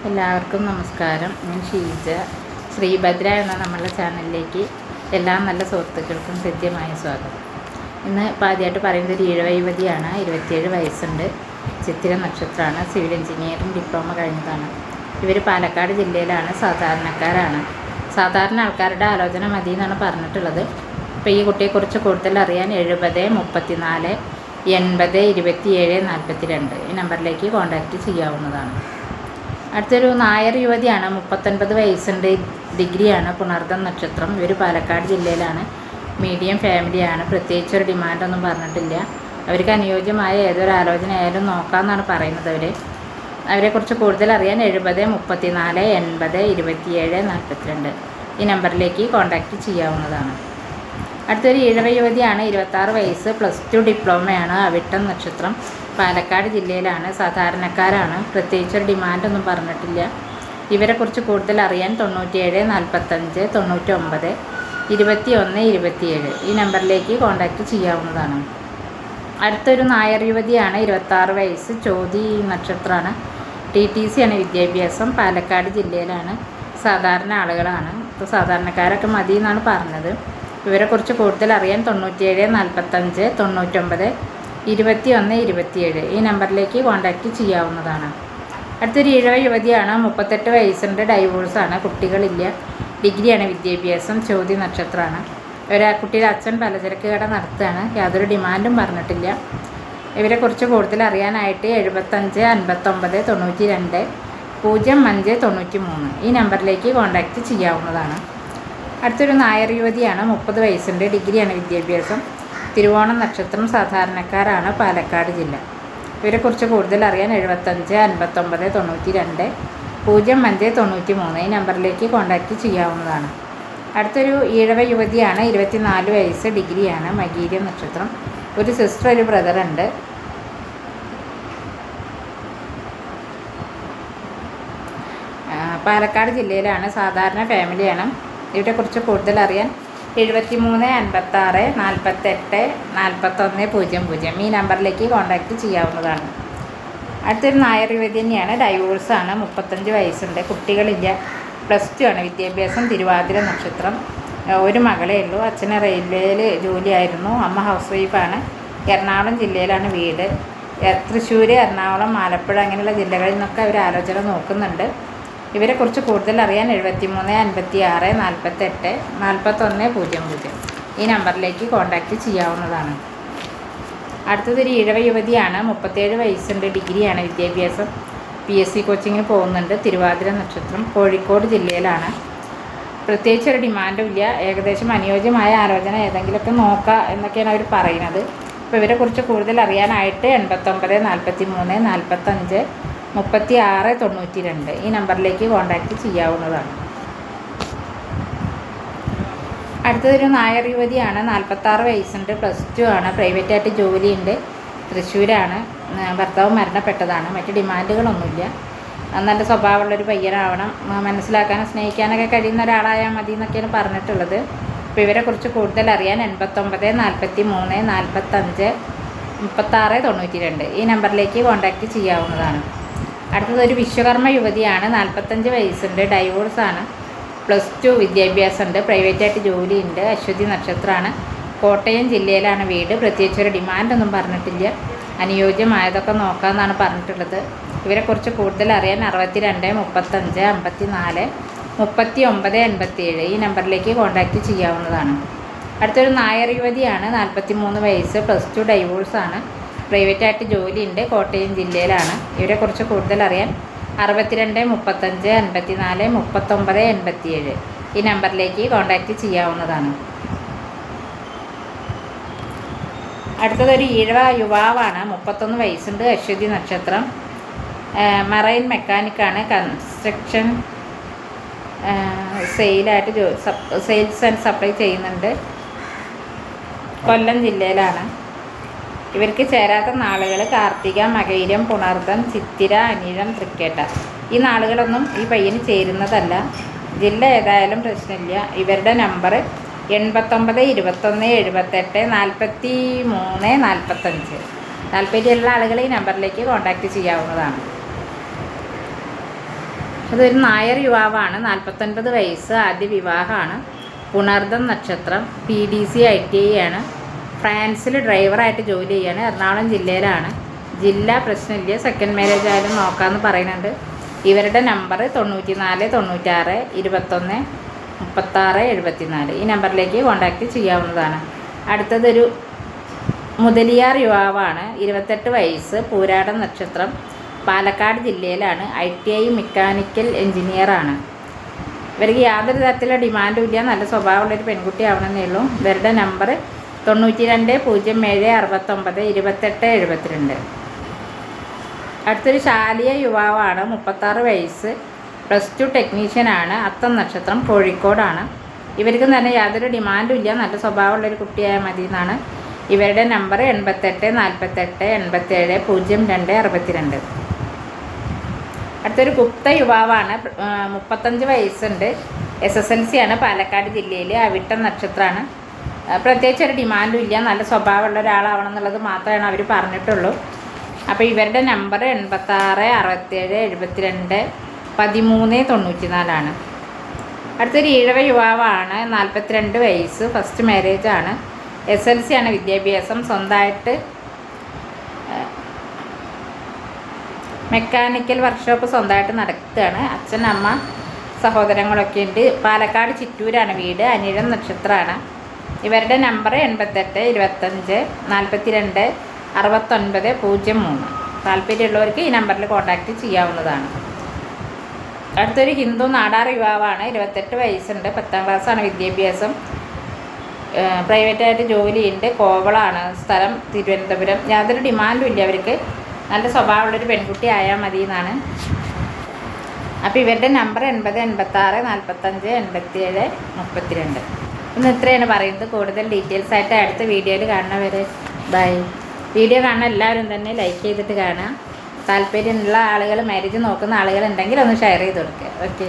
എല്ലാവർക്കും നമസ്കാരം. ഞാൻ ഷീജ. ശ്രീഭദ്ര എന്ന നമ്മളുടെ ചാനലിലേക്ക് എല്ലാ നല്ല സുഹൃത്തുക്കൾക്കും ഹൃദ്യമായ സ്വാഗതം. ഇന്ന് ഇപ്പോൾ ആദ്യമായിട്ട് പറയുന്നത് ഒരു ഈഴവൈവതിയാണ് ഇരുപത്തിയേഴ് വയസ്സുണ്ട്. ചിത്തിര നക്ഷത്രമാണ്. സിവിൽ എഞ്ചിനീയറിംഗ് ഡിപ്ലോമ കഴിഞ്ഞതാണ്. ഇവർ പാലക്കാട് ജില്ലയിലാണ്. സാധാരണക്കാരാണ്. സാധാരണ ആൾക്കാരുടെ ആലോചന മതി എന്നാണ് പറഞ്ഞിട്ടുള്ളത്. ഇപ്പോൾ ഈ കുട്ടിയെക്കുറിച്ച് കൂടുതൽ അറിയാൻ എഴുപത് മുപ്പത്തിനാല് എൺപത് ഇരുപത്തിയേഴ് നാൽപ്പത്തി രണ്ട് ഈ നമ്പറിലേക്ക് കോൺടാക്റ്റ് ചെയ്യാവുന്നതാണ്. അടുത്തൊരു നായർ യുവതിയാണ് മുപ്പത്തൊൻപത് വയസ്സുണ്ട് ഡിഗ്രിയാണ് പുണർദം നക്ഷത്രം. ഇവർ പാലക്കാട് ജില്ലയിലാണ്. മീഡിയം ഫാമിലിയാണ്. പ്രത്യേകിച്ച് ഒരു ഡിമാൻഡൊന്നും പറഞ്ഞിട്ടില്ല. അവർക്ക് അനുയോജ്യമായ ഏതൊരു ആലോചന ആയാലും നോക്കാമെന്നാണ് പറയുന്നത് അവർ അവരെക്കുറിച്ച് കൂടുതൽ അറിയാൻ എഴുപത് മുപ്പത്തിനാല് എൺപത് ഇരുപത്തിയേഴ് നാൽപ്പത്തിരണ്ട് ഈ നമ്പറിലേക്ക് കോൺടാക്റ്റ് ചെയ്യാവുന്നതാണ്. അടുത്തൊരു ഇഴവ യുവതിയാണ് ഇരുപത്താറ് വയസ്സ് പ്ലസ് ടു ഡിപ്ലോമയാണ് അവിട്ടം നക്ഷത്രം പാലക്കാട് ജില്ലയിലാണ് സാധാരണക്കാരാണ്. പ്രത്യേകിച്ച് ഒരു ഡിമാൻഡൊന്നും പറഞ്ഞിട്ടില്ല. ഇവരെക്കുറിച്ച് കൂടുതൽ അറിയാൻ തൊണ്ണൂറ്റിയേഴ് നാൽപ്പത്തഞ്ച് തൊണ്ണൂറ്റി ഒമ്പത് ഇരുപത്തി ഒന്ന് ഇരുപത്തിയേഴ് ഈ നമ്പറിലേക്ക് കോൺടാക്റ്റ് ചെയ്യാവുന്നതാണ്. അടുത്തൊരു നായർ യുവതിയാണ് ഇരുപത്താറ് വയസ്സ് ചോതി നക്ഷത്രമാണ് ടി ടി സി ആണ് വിദ്യാഭ്യാസം പാലക്കാട് ജില്ലയിലാണ്. സാധാരണ ആളുകളാണ്. ഇപ്പോൾ സാധാരണക്കാരൊക്കെ മതി എന്നാണ് പറഞ്ഞത്. ഇവരെക്കുറിച്ച് കൂടുതൽ അറിയാൻ തൊണ്ണൂറ്റിയേഴ് നാൽപ്പത്തഞ്ച് തൊണ്ണൂറ്റൊമ്പത് ഇരുപത്തി ഒന്ന് ഇരുപത്തിയേഴ് ഈ നമ്പറിലേക്ക് കോൺടാക്റ്റ് ചെയ്യാവുന്നതാണ്. അടുത്തൊരു ഈഴവ യുവതിയാണ് മുപ്പത്തെട്ട് വയസ്സുണ്ട് ഡൈവോഴ്സാണ് കുട്ടികളില്ല ഡിഗ്രിയാണ് വിദ്യാഭ്യാസം ചോദ്യ നക്ഷത്രമാണ്. ഇവരാ കുട്ടിയുടെ അച്ഛൻ പലചരക്ക് കട നടത്തുകയാണ് യാതൊരു ഡിമാൻഡും പറഞ്ഞിട്ടില്ല. ഇവരെക്കുറിച്ച് കൂടുതൽ അറിയാനായിട്ട് എഴുപത്തഞ്ച് അൻപത്തൊമ്പത് തൊണ്ണൂറ്റി രണ്ട് പൂജ്യം അഞ്ച് തൊണ്ണൂറ്റി മൂന്ന് ഈ നമ്പറിലേക്ക് കോൺടാക്റ്റ് ചെയ്യാവുന്നതാണ്. അടുത്തൊരു നായർ യുവതിയാണ് മുപ്പത് വയസ്സുണ്ട് ഡിഗ്രിയാണ് വിദ്യാഭ്യാസം. തിരുവോണം നക്ഷത്രം സാധാരണക്കാരാണ് പാലക്കാട് ജില്ല. ഇവരെക്കുറിച്ച് കൂടുതൽ അറിയാൻ എഴുപത്തഞ്ച് അൻപത്തൊമ്പത് തൊണ്ണൂറ്റി രണ്ട് പൂജ്യം അഞ്ച് തൊണ്ണൂറ്റി മൂന്ന് ഈ നമ്പറിലേക്ക് കോൺടാക്റ്റ് ചെയ്യാവുന്നതാണ്. അടുത്തൊരു ഈഴവ യുവതിയാണ് ഇരുപത്തിനാല് വയസ്സ് ഡിഗ്രിയാണ് മകീര്യം നക്ഷത്രം. ഒരു സിസ്റ്റർ ഒരു ബ്രദറുണ്ട് പാലക്കാട് ജില്ലയിലാണ് സാധാരണ ഫാമിലിയാണ് ഇവരെക്കുറിച്ച് കൂടുതൽ അറിയാൻ എഴുപത്തി മൂന്ന് അൻപത്താറ് നാൽപ്പത്തെട്ട് നാൽപ്പത്തൊന്ന് പൂജ്യം പൂജ്യം ഈ നമ്പറിലേക്ക് കോൺടാക്റ്റ് ചെയ്യാവുന്നതാണ്. അടുത്തൊരു നായർ തന്നെയാണ്. ഡൈവോഴ്സാണ് മുപ്പത്തഞ്ച് വയസ്സുണ്ട്. കുട്ടികളില്ല. പ്ലസ് ടു ആണ്. വിദ്യാഭ്യാസം തിരുവാതിര നക്ഷത്രം. ഒരു മകളേ ഉള്ളൂ. അച്ഛന് റെയിൽവേയിൽ ജോലിയായിരുന്നു. അമ്മ ഹൗസ് വൈഫാണ് എറണാകുളം ജില്ലയിലാണ് വീട്. തൃശ്ശൂർ എറണാകുളം ആലപ്പുഴ അങ്ങനെയുള്ള ജില്ലകളിൽ നിന്നൊക്കെ അവർ ആലോചന നോക്കുന്നുണ്ട്. ഇവരെക്കുറിച്ച് കൂടുതൽ അറിയാൻ എഴുപത്തി മൂന്ന് അൻപത്തി ആറ് നാൽപ്പത്തെട്ട് നാൽപ്പത്തൊന്ന് പൂജ്യം പൂജ്യം. ഈ നമ്പറിലേക്ക് കോൺടാക്റ്റ് ചെയ്യാവുന്നതാണ്. അടുത്തതൊരു ഇഴവ യുവതിയാണ്. മുപ്പത്തേഴ് വയസ്സുണ്ട്. ഡിഗ്രിയാണ്. വിദ്യാഭ്യാസം പി എസ് സി കോച്ചിങ്ങിന് പോകുന്നുണ്ട്. തിരുവാതിര നക്ഷത്രം കോഴിക്കോട് ജില്ലയിലാണ്. പ്രത്യേകിച്ച് ഒരു ഡിമാൻഡും ഇല്ല ഏകദേശം അനുയോജ്യമായ ആലോചന ഏതെങ്കിലുമൊക്കെ നോക്കുക എന്നൊക്കെയാണ് അവർ പറയുന്നത്. അപ്പോൾ ഇവരെക്കുറിച്ച് കൂടുതൽ അറിയാനായിട്ട് എൺപത്തൊമ്പത് നാൽപ്പത്തി മൂന്ന് നാൽപ്പത്തഞ്ച് മുപ്പത്തി ആറ് തൊണ്ണൂറ്റി രണ്ട് ഈ നമ്പറിലേക്ക് കോൺടാക്റ്റ് ചെയ്യാവുന്നതാണ്. അടുത്തതൊരു നായർ യുവതിയാണ്. നാൽപ്പത്താറ് വയസ്സുണ്ട്. പ്ലസ് ടു ആണ്. പ്രൈവറ്റ് പ്രൈവറ്റായിട്ട് ജോലിയുണ്ട്. തൃശ്ശൂരാണ്. ഭർത്താവ് മരണപ്പെട്ടതാണ്. മറ്റ് ഡിമാൻഡുകളൊന്നുമില്ല. നല്ല സ്വഭാവമുള്ളൊരു പയ്യനാവണം. മനസ്സിലാക്കാനും സ്നേഹിക്കാനൊക്കെ കഴിയുന്ന ഒരാളായാൽ മതി എന്നൊക്കെയാണ് പറഞ്ഞിട്ടുള്ളത്. അപ്പോൾ ഇവരെക്കുറിച്ച് കൂടുതൽ അറിയാൻ എൺപത്തൊമ്പത് നാൽപ്പത്തി മൂന്ന് നാൽപ്പത്തഞ്ച് മുപ്പത്താറ് തൊണ്ണൂറ്റി രണ്ട് ഈ നമ്പറിലേക്ക് കോൺടാക്റ്റ് ചെയ്യാവുന്നതാണ്. അടുത്തതൊരു വിശ്വകർമ്മ യുവതിയാണ് നാൽപ്പത്തഞ്ച് വയസ്സുണ്ട് ഡൈവോഴ്സാണ് പ്ലസ് ടു വിദ്യാഭ്യാസമുണ്ട് പ്രൈവറ്റായിട്ട് ജോലിയുണ്ട് അശ്വതി നക്ഷത്രമാണ്. കോട്ടയം ജില്ലയിലാണ് വീട് പ്രത്യേകിച്ച് ഒരു ഡിമാൻഡൊന്നും പറഞ്ഞിട്ടില്ല. അനുയോജ്യമായതൊക്കെ നോക്കാമെന്നാണ് പറഞ്ഞിട്ടുള്ളത്. ഇവരെക്കുറിച്ച് കൂടുതൽ അറിയാൻ അറുപത്തി രണ്ട് മുപ്പത്തഞ്ച് അമ്പത്തി നാല് മുപ്പത്തി ഒമ്പത് എൺപത്തി ഏഴ് ഈ നമ്പറിലേക്ക് കോൺടാക്റ്റ് ചെയ്യാവുന്നതാണ്. അടുത്തൊരു നായർ യുവതിയാണ് നാൽപ്പത്തി മൂന്ന് വയസ്സ് പ്ലസ് ടു ഡൈവോഴ്സാണ്. പ്രൈവറ്റായിട്ട് ജോലിയുണ്ട്. കോട്ടയം ജില്ലയിലാണ്. ഇവരെക്കുറിച്ച് കൂടുതൽ അറിയാൻ അറുപത്തിരണ്ട് മുപ്പത്തഞ്ച് അൻപത്തി നാല് മുപ്പത്തൊമ്പത് എൺപത്തിയേഴ്. ഈ നമ്പറിലേക്ക് കോൺടാക്റ്റ് ചെയ്യാവുന്നതാണ്. അടുത്തതൊരു ഈഴവ യുവാവാണ്. മുപ്പത്തൊന്ന് വയസ്സുണ്ട്. അശ്വതി നക്ഷത്രം. മറൈൻ മെക്കാനിക്കാണ്. കൺസ്ട്രക്ഷൻ സെയിലായിട്ട് സെയിൽസ് ആൻഡ് സപ്ലൈ ചെയ്യുന്നുണ്ട്. കൊല്ലം ജില്ലയിലാണ്. ഇവർക്ക് ചേരാത്ത നാളുകൾ കാർത്തിക മകൈരം പുണർദം ചിത്തിര അനിഴം തൃക്കേട്ട. ഈ നാളുകളൊന്നും ഈ പയ്യന് ചേരുന്നതല്ല. ജില്ല ഏതായാലും പ്രശ്നമില്ല. ഇവരുടെ നമ്പർ എൺപത്തൊമ്പത് ഇരുപത്തൊന്ന് എഴുപത്തെട്ട് നാൽപ്പത്തി മൂന്ന് നാൽപ്പത്തഞ്ച് താല്പര്യമുള്ള ആളുകൾ ഈ നമ്പറിലേക്ക് കോൺടാക്റ്റ് ചെയ്യാവുന്നതാണ്. അതൊരു നായർ യുവാവാണ്. നാൽപ്പത്തൊൻപത് വയസ്സ് ആദ്യ വിവാഹമാണ്. പുണർദം നക്ഷത്രം P D C I T I ആണ്. ഫ്രാൻസിൽ ഡ്രൈവറായിട്ട് ജോലി ചെയ്യാണ്. എറണാകുളം ജില്ലയിലാണ്. ജില്ല പ്രശ്നമില്ല. സെക്കൻഡ് മാരേജ് ആയാലും നോക്കാമെന്ന് പറയുന്നുണ്ട്. ഇവരുടെ നമ്പർ തൊണ്ണൂറ്റി നാല് തൊണ്ണൂറ്റാറ് ഇരുപത്തൊന്ന് മുപ്പത്താറ് എഴുപത്തിനാല്. ഈ നമ്പറിലേക്ക് കോൺടാക്റ്റ് ചെയ്യാവുന്നതാണ്. അടുത്തതൊരു മുതലിയാർ യുവാവാണ്. ഇരുപത്തെട്ട് വയസ്സ് പൂരാട നക്ഷത്രം. പാലക്കാട് ജില്ലയിലാണ്. ഐ ടി ഐ മെക്കാനിക്കൽ എഞ്ചിനീയറാണ് ഇവർക്ക് യാതൊരു തരത്തിലുള്ള ഡിമാൻഡും ഇല്ല. നല്ല സ്വഭാവമുള്ളൊരു പെൺകുട്ടി ആവണമെന്നേ ഉള്ളൂ. ഇവരുടെ നമ്പർ തൊണ്ണൂറ്റി രണ്ട് പൂജ്യം ഏഴ് അറുപത്തൊമ്പത് ഇരുപത്തെട്ട് എഴുപത്തിരണ്ട്. അടുത്തൊരു ശാലിയ യുവാവാണ് മുപ്പത്താറ് വയസ്സ് പ്ലസ് ടു ടെക്നീഷ്യനാണ് അത്തം നക്ഷത്രം കോഴിക്കോടാണ്. ഇവർക്ക് തന്നെ യാതൊരു ഡിമാൻഡും ഇല്ല. നല്ല സ്വഭാവമുള്ളൊരു കുട്ടിയായാൽ മതി എന്നാണ് ഇവരുടെ നമ്പർ എൺപത്തെട്ട് നാൽപ്പത്തെട്ട് എൺപത്തേഴ് പൂജ്യം രണ്ട് അറുപത്തിരണ്ട്. അടുത്തൊരു ഗുപ്ത യുവാവാണ് മുപ്പത്തഞ്ച് വയസ്സുണ്ട്. എസ് എസ് എൽ സി ആണ് പാലക്കാട് ജില്ലയിൽ അവിട്ടം നക്ഷത്രമാണ് പ്രത്യേകിച്ച് ഒരു ഡിമാൻഡും ഇല്ല. നല്ല സ്വഭാവമുള്ള ഒരാളാവണം എന്നുള്ളത് മാത്രമാണ് അവർ പറഞ്ഞിട്ടുള്ളൂ. അപ്പോൾ ഇവരുടെ നമ്പർ എൺപത്താറ് അറുപത്തേഴ് എഴുപത്തിരണ്ട് പതിമൂന്ന് തൊണ്ണൂറ്റി നാലാണ് അടുത്തൊരു ഈഴവ യുവാവാണ് നാൽപ്പത്തിരണ്ട് വയസ്സ് ഫസ്റ്റ് മാരേജ് ആണ്. എസ് എൽ സി ആണ് വിദ്യാഭ്യാസം. സ്വന്തമായിട്ട് മെക്കാനിക്കൽ വർക്ക്ഷോപ്പ് സ്വന്തമായിട്ട് നടത്തുകയാണ്. അച്ഛൻ അമ്മ സഹോദരങ്ങളൊക്കെ ഉണ്ട്. പാലക്കാട് ചിറ്റൂരാണ് വീട്. അനിഴം നക്ഷത്രമാണ്. ഇവരുടെ നമ്പർ എൺപത്തെട്ട് ഇരുപത്തഞ്ച് നാൽപ്പത്തി രണ്ട് അറുപത്തൊൻപത് പൂജ്യം മൂന്ന്. താല്പര്യമുള്ളവർക്ക് ഈ നമ്പറിൽ കോൺടാക്റ്റ് ചെയ്യാവുന്നതാണ്. അടുത്തൊരു ഹിന്ദു നാടാർ യുവാവാണ്. ഇരുപത്തെട്ട് വയസ്സുണ്ട്. പത്താം ക്ലാസ്സാണ് വിദ്യാഭ്യാസം. പ്രൈവറ്റായിട്ട് ജോലിയുണ്ട് കോവളാണ്. സ്ഥലം തിരുവനന്തപുരം. യാതൊരു ഡിമാൻഡും ഇല്ല അവർക്ക്. നല്ല സ്വഭാവമുള്ളൊരു പെൺകുട്ടി ആയാൽ മതി എന്നാണ് അപ്പോൾ ഇവരുടെ നമ്പർ എൺപത് എൺപത്താറ് നാൽപ്പത്തഞ്ച് എൺപത്തിയേഴ് മുപ്പത്തിരണ്ട്. ഇന്ന് ഇത്രയാണ് പറയുന്നത്. കൂടുതൽ ഡീറ്റെയിൽസ് ആയിട്ട് അടുത്ത വീഡിയോയിൽ കാണുന്നവരെ ബൈ വീഡിയോ കാണാൻ എല്ലാവരും തന്നെ ലൈക്ക് ചെയ്തിട്ട് കാണാം താല്പര്യമുള്ള ആളുകൾ മാരേജ് നോക്കുന്ന ആളുകളുണ്ടെങ്കിൽ ഒന്ന് ഷെയർ ചെയ്ത് കൊടുക്കുക ഓക്കെ